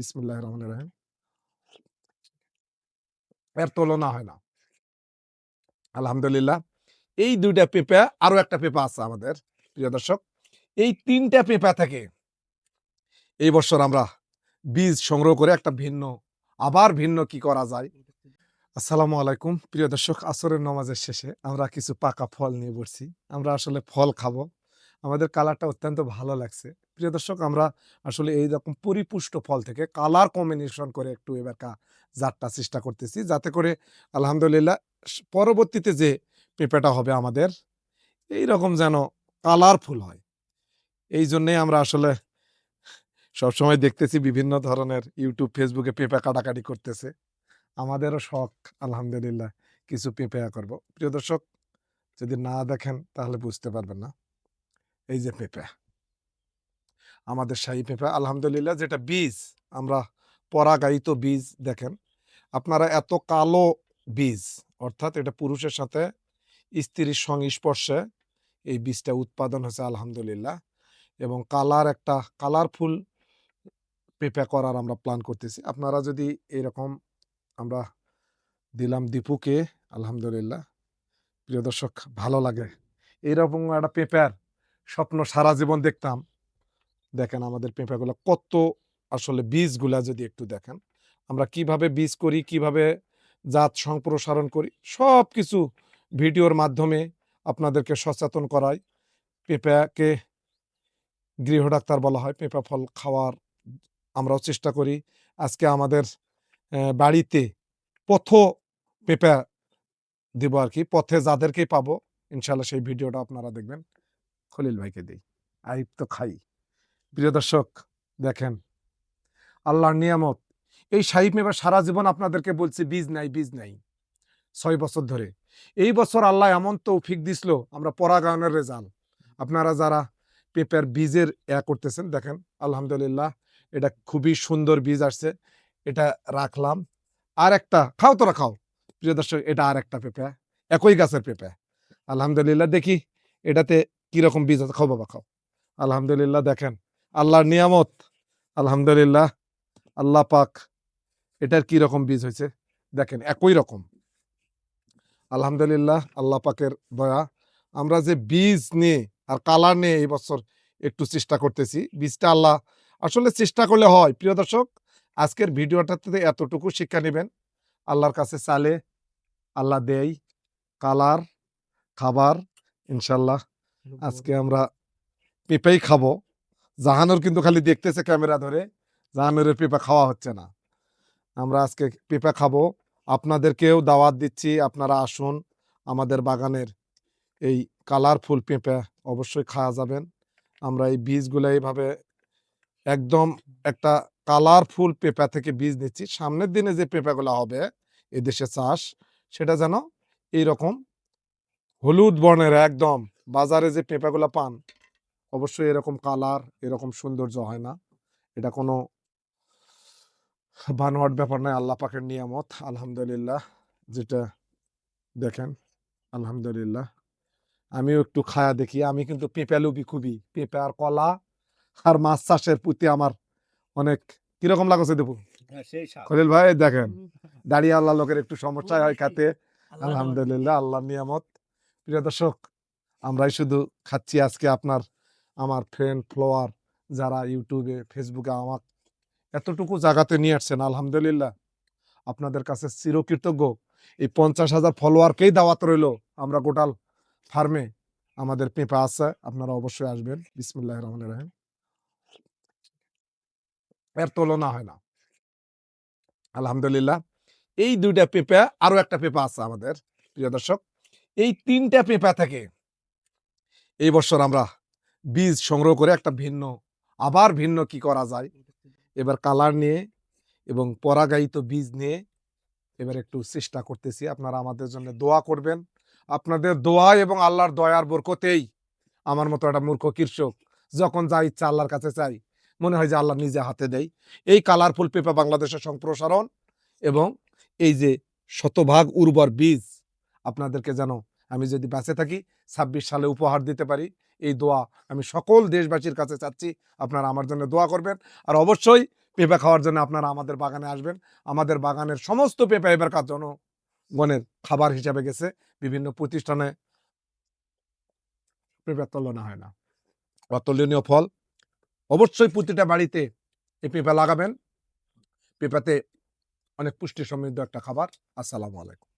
বিসমুল্লাহ এর তুলনা হয় না। আলহামদুলিল্লাহ। এই দুইটা পেঁপা, আরও একটা পেঁপা আছে আমাদের, প্রিয় দর্শক। এই তিনটা পেঁপা থেকে এই বছর আমরা বীজ সংগ্রহ করে একটা ভিন্ন, আবার ভিন্ন কি করা যায়? আসসালামু আলাইকুম, প্রিয় দর্শক। আসরের নামাজের শেষে আমরা কিছু পাকা ফল নিয়ে বসছি। আমরা আসলে ফল খাব। আমাদের কালারটা অত্যন্ত ভালো লাগছে। প্রিয় দর্শক, আমরা আসলে এই রকম পরিপুষ্ট ফল থেকে কালার কম্বিনেশন করে একটু এবার কা জাতটা চেষ্টা করতেছি। যাতে করে আলহামদুলিল্লাহ পরবর্তীতে যে পেঁপেটা হবে আমাদের, এই রকম যেন কালারফুল হয়। এই জন্যেই আমরা আসলে সবসময় দেখতেছি বিভিন্ন ধরনের ইউটিউব ফেসবুকে পেঁপে কাটাকাটি করতেছে। আমাদেরও শখ, আলহামদুলিল্লাহ, কিছু পেঁপে করব। প্রিয় দর্শক, যদি না দেখেন তাহলে বুঝতে পারবেন না। এই যে পেঁপে। আমাদের শাহী পেঁপে। আলহামদুলিল্লাহ যেটা বীজ, আমরা পরাগায়িত বীজ দেখেন, আপনারা এত কালো বীজ, অর্থাৎ এটা পুরুষের সাথে স্ত্রীর সংস্পর্শে এই বীজটা উৎপাদন হয়েছে, আলহামদুলিল্লাহ। এবং কালার একটা, কালারফুল পেঁপে করার আমরা প্ল্যান করতেছি। আপনারা যদি এরকম আমরা দিলাম দীপুকে, আলহামদুলিল্লাহ। প্রিয় দর্শক, ভালো লাগে। এইরকম একটা পেঁপের স্বপ্ন সারা জীবন দেখতাম। দেখেন আমাদের পেঁপেগুলো কত আসলে বীজগুলা যদি একটু দেখেন, আমরা কীভাবে বীজ করি, কীভাবে জাত সম্প্রসারণ করি সব কিছু ভিডিওর মাধ্যমে আপনাদেরকে সচেতন করাই। পেঁপেকে গৃহ ডাক্তার বলা হয়, পেঁপা ফল খাওয়ার আমরাও চেষ্টা করি। আজকে আমাদের বাড়িতে পথ পেঁপা দিব আর কি, পথে যাদেরকেই পাবো, ইনশাল্লাহ সেই ভিডিওটা আপনারা দেখবেন। খলিল ভাইকে দিই, আইব তো খাই। প্রিয় দর্শক, দেখেন, আল্লাহর নিয়ামত। এই সাহিব মেবার সারা জীবন আপনাদেরকে বলছি, বীজ নাই বীজ নাই। ছয় বছর ধরে। এই বছর আল্লাহ এমন তৌফিক দিছিল আমরা পরাগায়নের রেজাল্ট আপনারা যারা পেঁপের বীজের এ করতেছেন, দেখেন, আলহামদুলিল্লাহ, এটা খুবই সুন্দর বীজ আসছে, এটা রাখলাম। আর একটা খাও তোরা, খাও। প্রিয় দর্শক, এটা আর একটা পেঁপে, একই গাছের পেঁপে। আলহামদুলিল্লাহ, দেখি, এটাতে কীরকম বীজ আছে, খাও বাবা, খাও। আলহামদুলিল্লাহ, দেখেন আল্লাহর নিয়ামত আলহামদুলিল্লাহ আল্লাহ পাক এটার কি রকম বীজ হয়েছে? দেখেন একই রকম। আলহামদুলিল্লাহ আল্লাহ পাকের দয়া। আমরা যে বীজ নিয়ে আর কালার নিয়ে এই বছর একটু চেষ্টা করতেছি বীজটা আল্লাহ আসলে চেষ্টা করলে হয়। প্রিয় দর্শক আজকের ভিডিওটাতে এতটুকু শিক্ষা নেবেন। আল্লাহর কাছে চালে আল্লাহ দেয় কালার খাবার ইনশাল্লাহ আজকে আমরা পেঁপেই খাব। জাহানুর কিন্তু খালি দেখতেছে ক্যামেরা ধরে, জাহানুরের পেঁপা খাওয়া হচ্ছে না। আমরা আজকে পেঁপা খাব। আপনাদেরকেও দাওয়াত দিচ্ছি, আপনারা আসুন আমাদের বাগানের এই কালারফুল পেঁপে অবশ্যই খাওয়া যাবেন। আমরা এই বীজগুলো এইভাবে একদম একটা কালারফুল পেঁপা থেকে বীজ নিচ্ছি। সামনের দিনে যে পেঁপাগুলো হবে এদেশে চাষ, সেটা যেন এইরকম হলুদ বর্ণের একদম বাজারে যে পেঁপাগুলো পান অবশ্যই এরকম কালার এরকম সৌন্দর্য হয় না। এটা কোনো বানোয়াট ব্যাপার নয় আল্লাহ পাকের নিয়ামত আলহামদুলিল্লাহ। যেটা দেখেন আলহামদুলিল্লাহ। আমিও একটু খায়া দেখি আমি কিন্তু পেঁপে লুবি খুবই। পেঁপে আর কলা আর মাছ চাষের প্রতি আমার অনেক কীরকম লাগছে দেবো হ্যাঁ। খলিল ভাই দেখেন দাঁড়িয়ে আল্লাহ লোকের একটু সমস্যা হয় খাতে। আলহামদুলিল্লাহ আল্লাহ নিয়ামত। প্রিয় দর্শক আমরাই শুধু খাচ্ছি আজকে আপনার আমার ফ্রেন্ড ফলোয়ার যারা ইউটিউবে ফেসবুকে আমার এতটুকু জায়গাতে নিয়ে আসছেন, আলহামদুলিল্লাহ। আপনাদের কাছে চিরকৃতজ্ঞ। এই পঞ্চাশ হাজার ফলোয়ারকেই দাওয়াত রইল আমরা গোটাল ফার্মে আমাদের পেঁপা আছে, আপনারা অবশ্যই আসবেন। বিসমুল্লাহ রহমান রাহিম। এর তুলনা হয় না। আলহামদুলিল্লাহ। এই দুইটা পেঁপে আরও একটা পেঁপা আছে আমাদের, প্রিয় দর্শক। এই তিনটা পেঁপা থেকে এই বছর আমরা বীজ সংগ্রহ করে একটা ভিন্ন, আবার ভিন্ন কি করা যায়? এবার কালার নিয়ে এবং পরাগায়িত বীজ নিয়ে এবার একটু চেষ্টা করতেছি। আপনারা আমাদের জন্য দোয়া করবেন। আপনাদের দোয়া এবং আল্লাহর দয়ার বরকতেই আমার মতো একটা মূর্খ কৃষক যখন যা ইচ্ছা আল্লাহর কাছে চাই, মনে হয় যে আল্লাহ নিজে হাতে দেয়। এই কালারফুল পেঁপা বাংলাদেশের সম্প্রসারণ এবং এই যে শতভাগ উর্বর বীজ আপনাদেরকে যেন আমি যদি বেঁচে থাকি, ছাব্বিশ সালে উপহার দিতে পারি। এই দোয়া আমি সকল দেশবাসীর কাছে চাচ্ছি। আপনারা আমার জন্য দোয়া করবেন। আর অবশ্যই পেঁপে খাওয়ার জন্য আপনারা আমাদের বাগানে আসবেন। আমাদের বাগানের সমস্ত পেঁপে এবারকার জনগণের খাবার হিসাবে গেছে। বিভিন্ন প্রতিষ্ঠানে পেঁপের তুলনা হয় না। অতুলনীয় ফল। অবশ্যই প্রতিটা বাড়িতে এই পেঁপে লাগাবেন। পেঁপাতে অনেক পুষ্টি সমৃদ্ধ একটা খাবার। আসসালামু আলাইকুম।